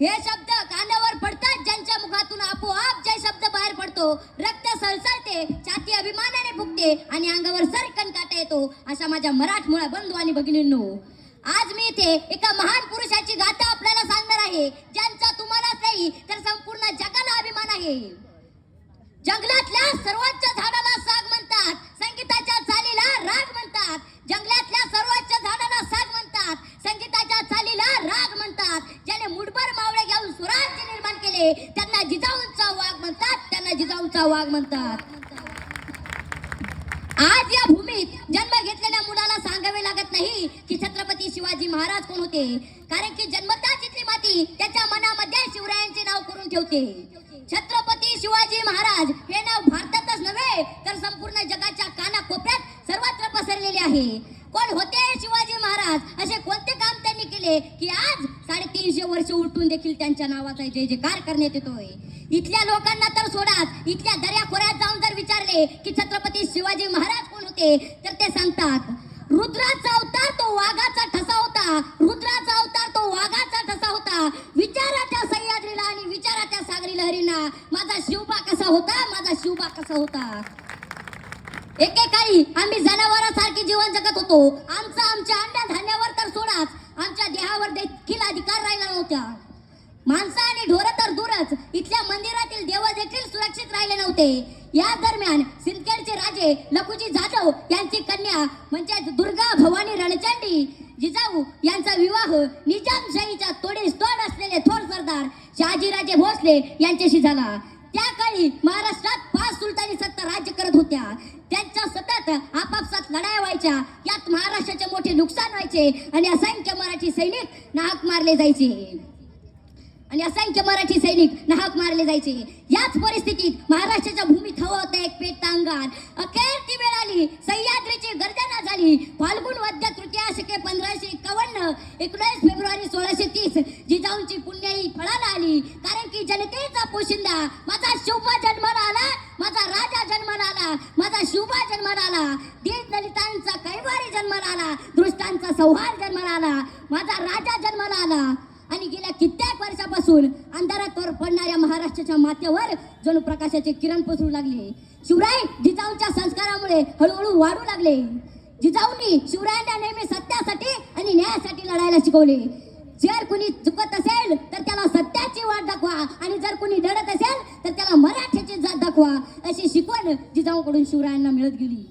हे शब्द कानावर पडतात ज्यांच्या मुखातून आपोआप जे शब्द बाहेर पडतो रक्त सळसळते छाती अभिमानाने फुगते आणि अंगावर सरकन काटा येतो अशा माझ्या मराठमोळ्या बंधू आणि भगिनींनो. आज मी इथे एका महान पुरुषाची गाथा आपल्याला सांगणार आहे ज्यांचा तुम्हालाच नाही तर संपूर्ण जगाला अभिमान आहे. जंगलातल्या सर्वात झाडाला साग म्हणतात संगीताच्या चालीला राग म्हणतात जंगलातल्या सर्वोच्च झाडाला साग म्हणतात संगीताच्या चालीला राग म्हणतात ज्याने मुठभर मावळे घेऊन स्वराज्य निर्माण केले त्यांना जिजाऊंचा वाघ म्हणतात त्यांना जिजाऊंचा वाघ म्हणतात. आज या भूमीत जन्म घेतलेल्या मुलाला सांगावे लागत नाही की छत्रपती शिवाजी महाराज कोण होते. कारण की जन्मताच इथली माती त्याच्या मनामध्ये शिवरायांचे नाव करून ठेवते. छत्रपती शिवाजी महाराज हे नाव भारतातच नव्हे तर संपूर्ण जगाच्या कानाकोपऱ्यात सर्वत्र पसरलेले आहे. कोण होते शिवाजी महाराज? असे कोणते काम त्यांनी केले की आज साडेतीनशे वर्ष उलटून देखील त्यांच्या नावाचा जय जयकार करण्यात येतोय. इथल्या लोकांना तर सोडाच इथल्या दर्याखोऱ्यात जाऊन जर विचारले की छत्रपती शिवाजी महाराज कोण होते तर ते सांगतात रुद्राचा अवतार तो वाघाचा ठसा होता रुद्राचा अवतार तो वाघाचा ठसा होता. विचाराच्या सह्याद्रीला आणि विचाराच्या सागरी लहरींना माझा शिवबा कसा होता माझा शिवबा कसा होता. एकेकाळी आम्ही जनावरांसारखे जीवन जगत होतो. आमचा आमच्या अन्य धान्यावर सोडाच. आमच्या देहावर देखील अधिकार राहिला नव्हता. माणसं आणि ढोरं तर दूरच इथल्या मंदिरातील देव देखील सुरक्षित राहिले नव्हते. या दरम्यान सिंदखेडचे राजे लखुजी जाधव यांची कन्या म्हणजे दुर्गा भवानी रणचंडी जिजाऊ यांचा विवाह निजामशाहीच्या तोडीस तोड असलेले थोर सरदार शहाजीराजे भोसले यांच्याशी झाला. त्या काळी महाराष्ट्रात पाच सुलतानी सत्ता राज्य करत होत्या. त्यांच्या सतत आपापसात लढाया व्हायच्या यात महाराष्ट्राचे मोठे नुकसान व्हायचे आणि असंख्य मराठी सैनिक नाहक मारले जायचे. आणि असंख्य मराठी सैनिक नाहक मारले जायचे. याच परिस्थितीत महाराष्ट्राच्या भूमीत हवं होतं एक पेट अंगार अखेर ती वेळ आली सह्याद्रीची गर्जना झाली फाल्गुन वद्य तृतीया शके पंधराशे एकावन्न एकोणीस फेब्रुवारी सोळाशे तीस जिजाऊंची पुण्याई फळाला आली कारण की जनतेचा पोशिंदा माझा शिवबा जन्माला आला माझा राजा जन्माला आला माझा शुभा जन्माला आला दीन दलितांचा कैवारी जन्माला आला दृष्टांचा सौहार्द जन्माला आला माझा राजा जन्माला आला आणि गेल्या कित्येक वर्षापासून अंधारात वर पडणाऱ्या महाराष्ट्राच्या मातेवर जणू प्रकाशाचे किरण पसरू लागले. शिवराय जिजाऊंच्या संस्कारामुळे हळूहळू वाढू लागले. जिजाऊंनी शिवरायांना नेहमी सत्यासाठी आणि न्यायासाठी लढायला शिकवले. जर कुणी चुकत असेल तर त्याला सत्याची वाट दाखवा. आणि जर कुणी लढत असेल तर त्याला मराठ्याची जात दाखवा. अशी जिजाऊकडून शिवरायांना मिळत गेली.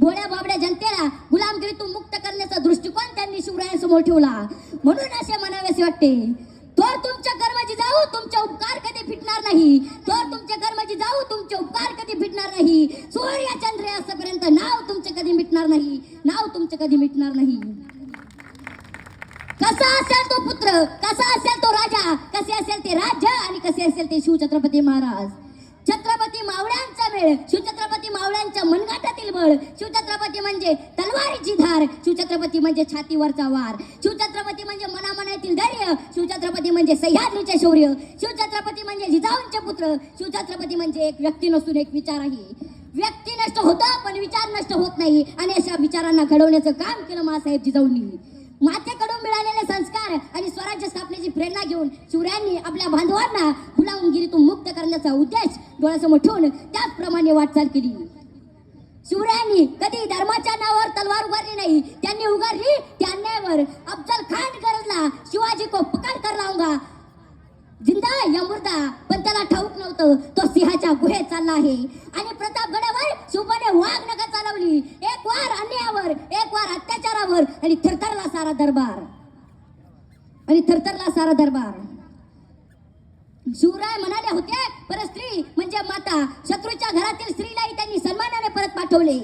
भोळ्या बाबड्या जनतेला गुलामगिरीतून मुक्त करण्याचा दृष्टिकोन त्यांनी शिवरायांसमोर ठेवला. म्हणून असे म्हणावेसे वाटते तर तुमच्या कर्माची जाऊ तुमचे उपकार कधी फिटणार नाही. तर तुमच्या कर्माची जाऊ तुमचे उपकार कधी फिटणार नाही. सूर्य चंद्र असपर्यंत नाव तुमचे कधी मिटणार नाही. नाव तुमचे कधी मिटणार नाही. कसा असेल तो पुत्र कसा असेल तो राजा कसे असेल ते राज्य आणि कसे असेल ते शिवछत्रपती महाराज. छत्रपती वेळ शिवछत्रपती मावळ्यांच्या मनगाटातील बळ. शिवछत्रपती म्हणजे तलवारीची धार शिवछत्रपती म्हणजे छातीवरचा वार. शिवछत्रपती म्हणजे मनामनातील धैर्य शिवछत्रपती म्हणजे सह्याद्रीचे शौर्य. शिवछत्रपती म्हणजे जिजाऊंचे पुत्र शिवछत्रपती म्हणजे एक व्यक्ती नसून एक विचार आहे व्यक्ती नष्ट होतं पण विचार नष्ट होत नाही. आणि अशा विचारांना घडवण्याचं काम केलं मासाहेब जिजाऊंनी. मातेकडून मिळालेले संस्कार आणि स्वराज्य स्थापनेची प्रेरणा घेऊन शिवरायांनी आपल्या बांधवांना गुलामगिरीतून मुक्त करण्याचा उद्देश डोळ्यासमोर ठेवून त्याचप्रमाणे वाटचाल केली. शिवरायांनी कधी धर्माच्या नावावर तलवार उभारली नाही त्यांनी उगारली त्या अन्यायावर. अफजल खान गरजला शिवाजी को पकड कर लावूंगा जिंदा या मुर्दा पण त्याला ठाऊक नव्हतं तो सिंहाच्या गुहेत चालला आहे. आणि प्रतापगडावर शुभने वाघ नका चालवली. एक वार अन्यायावर एक वार अत्याचारावर आणि थरथरला सारा दरबार. आणि थरथरला सारा दरबार. शिवराय म्हणाले होते परस्त्री म्हणजे माता. शत्रूच्या घरातील स्त्रीलाही त्यांनी सन्मानाने परत पाठवले.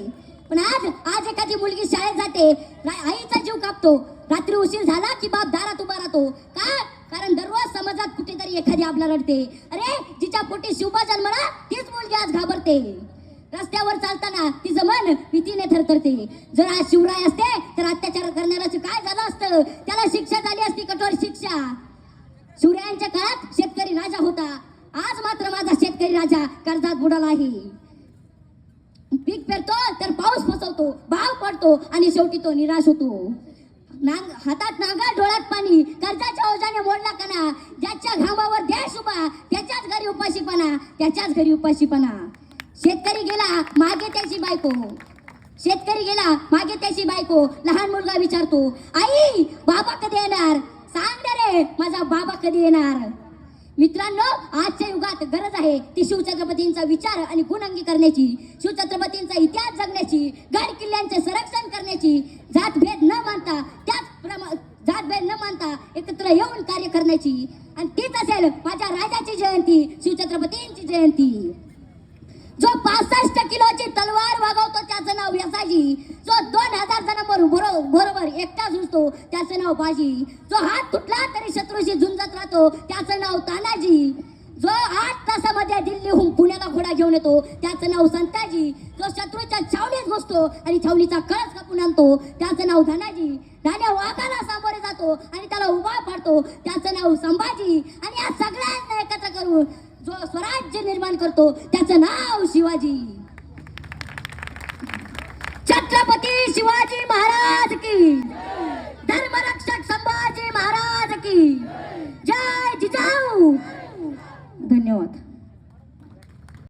पण आज आज एखादी मुलगी शाळेत जाते आईचा जीव कापतो. रात्री उशीर झाला की बाप दारात उभा राहतो. का? कारण दररोज समाजात कुठेतरी एखादी आपला रडते. अरे जिच्या पोटी शिवबा जन्मला तीच मुलगी आज घाबरते. रस्त्यावर चालताना तिचं मन भीतीने थरथरते. जर आज शिवराय असते तर अत्याचार करणाऱ्याचं काय झालं असतं? त्याला शिक्षा झाली असती कठोर शिक्षा. शिवरायांच्या काळात शेतकरी राजा होता. आज मात्र माझा शेतकरी राजा कर्जात बुडाला आहे. पीक पेरतो तर पाऊस फसवतो भाव पडतो आणि शेवटी तो निराश होतो. नांग हातात नांगर डोळ्यात पाणी कर्जाच्या ओझाने मोडला कणा. ज्याच्या घामावर देश उभा त्याच्याच घरी उपाशीपणा त्याच्याच घरी उपाशीपणा. शेतकरी गेला मागे त्याची बायको. शेतकरी गेला मागे त्याची बायको. लहान मुलगा विचारतो आई बाबा कधी येणार? सांग रे माझा बाबा कधी येणार? मित्रांनो आजच्या युगात गरज आहे ती शिवछत्रपतींचा विचार आणि गुण अंगीकरण्याची शिवछत्रपतींचा इतिहास जगण्याची गड किल्ल्यांचे संरक्षण करण्याची. जातभेद न मानता त्याच जातभेद न मानता एकत्र येऊन कार्य करण्याची. आणि तीच असेल माझ्या राजाची जयंती शिवछत्रपतींची जयंती जो पासष्ट किलोची तलवार वागवतो त्याचं नाव व्यासाजी जो दोन हजार जणांबरोबर बरोबर एकटा झुजतो त्याचं नाव बाजी जो हात तुटला तरी झुंजत राहतो त्याचं नाव तानाजी. जो आठ तासामध्ये दिल्लीहून पुण्याला घोडा घेऊन येतो त्याचं नाव संताजी. जो शत्रूच्या छावणीत घुसतो आणि छावणीचा कळस कापून आणतो त्याचं नाव धनाजी. धान्या वाघाला सामोरे जातो आणि त्याला उभा पाडतो त्याचं नाव संभाजी. आणि या सगळ्यांना एकत्र करून जो स्वराज्य निर्माण करतो त्याचं नाव शिवाजी. вперед.